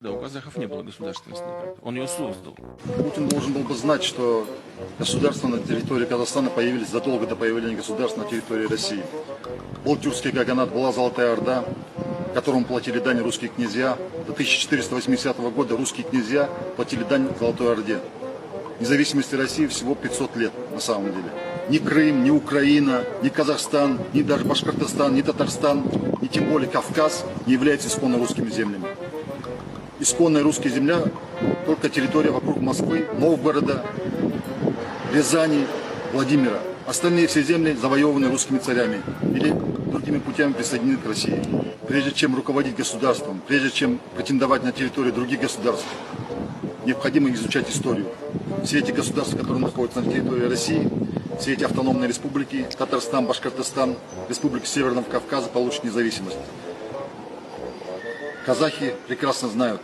Да, у казахов не было государственности. Он ее создал. Путин должен был бы знать, что государства на территории Казахстана появились задолго до появления государств на территории России. Был тюркский Каганат, была Золотая Орда, которому платили дань русские князья. До 1480 года русские князья платили дань Золотой Орде. Независимости России всего 500 лет на самом деле. Ни Крым, ни Украина, ни Казахстан, ни даже Башкортостан, ни Татарстан, ни тем более Кавказ не являются исконно русскими землями исконная русская земля, только территория вокруг Москвы, Новгорода, Рязани, Владимира. Остальные все земли завоеваны русскими царями или другими путями присоединены к России. Прежде чем руководить государством, прежде чем претендовать на территорию других государств, необходимо изучать историю. Все эти государства, которые находятся на территории России, все эти автономные республики, Татарстан, Башкортостан, Республика Северного Кавказа получат независимость. Казахи прекрасно знают,